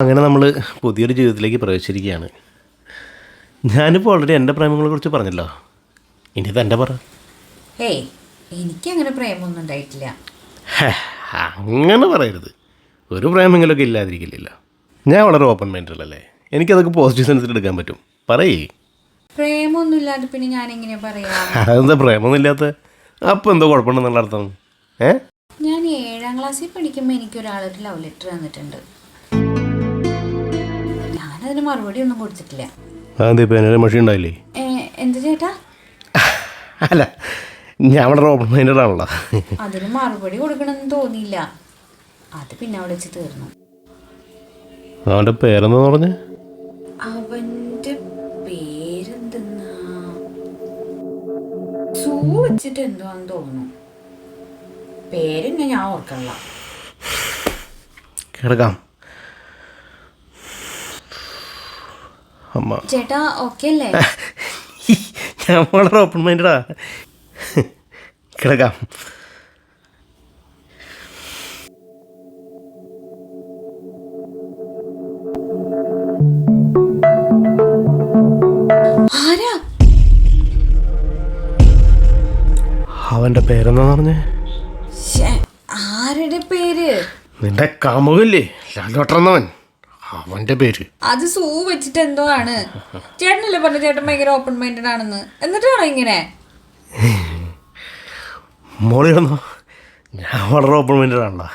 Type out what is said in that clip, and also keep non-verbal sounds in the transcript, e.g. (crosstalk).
അങ്ങനെ നമ്മൾ പുതിയൊരു ജീവിതത്തിലേക്ക് പ്രവേശിച്ചിരിക്കുകയാണ്. ഞാനിപ്പോൾ ഓൾറെഡി എന്റെ പ്രേമങ്ങളെ കുറിച്ച് പറഞ്ഞല്ലോ. ഇനി തന്നെ പറ? ഏയ് എനിക്കങ്ങനെ പ്രേമൊന്നും ഉണ്ടായിട്ടില്ല. അങ്ങനെ പറയരുത്. ഒരു പ്രേമെങ്കിലൊക്കെ ഇല്ലാതിരിക്കില്ല ഞാൻ വളരെ ഓപ്പൺ മൈൻഡുള്ളല്ലേ എനിക്കതൊക്കെ പോസിറ്റീവ് സെൻസിൽ എടുക്കാൻ പറ്റും. പറയേ. പ്രേമൊന്നും ഇല്ലാതെ പിന്നെ ഞാൻ എങ്ങനെയാ പറയാ? അതെന്താ പ്രേമൊന്നുമില്ലാത്ത അപ്പം എന്തോ കുഴപ്പമുണ്ടെന്നുള്ള അർത്ഥം. ഏ? ഞാൻ ഏഴാം ക്ലാസ്സിൽ പഠിക്കുമ്പോൾ എനിക്ക് ഒരാളൊരു ലവ് ലെറ്റർ തന്നിട്ടുണ്ട്. ഞാനതിന് മറുപടി ഒന്നും കൊടുത്തിട്ടില്ല. ഉണ്ടായില്ലേ? എന്ത് ചേട്ടാ? അല്ല ഞാൻ വളരെ ഓപ്പൺ മൈൻഡഡ് ആണല്ലോ. അതിന് മറുപടി കൊടുക്കണമെന്ന് തോന്നിയില്ല. അത് പിന്നെ അവിടെ വെച്ച് തീർന്നു. അവന്റെ പേരെന്താ പറഞ്ഞ്? അവന്റെ പേരെന്തെന്നാ? സൂ വെച്ചിട്ട് എന്തുവാന്ന് തോന്നുന്നു. പേരെന്നെ ഞാൻ ഓർക്കണില്ല. കിടക്കാം അമ്മ. ചേട്ടാ ഓക്കെ അല്ലേ? (laughs) ഞാൻ വളരെ ഓപ്പൺ മൈൻഡാ കിടക്കാം. ആരാ? പേരെന്താ പേരെന്താന്ന് പറഞ്ഞേ? ശ്ശേ, ആരുടെ പേര്? നിന്റെ കാമുകല്ലേ? ലാലോട്ടറന്നവൻ അവന്റെ പേര്. അത് സൂ വെച്ചിട്ട് എന്തോ ആണ് ചേട്ടനല്ലേ പറഞ്ഞു ചേട്ടൻ ഭയങ്കര ഓപ്പൺ മൈൻഡഡ് ആണെന്ന്. എന്നിട്ടാണോ ഇങ്ങനെ? മോളിയാണോ ഞാൻ വളരെ ഓപ്പൺ മൈൻഡഡ് ആണല്ലോ.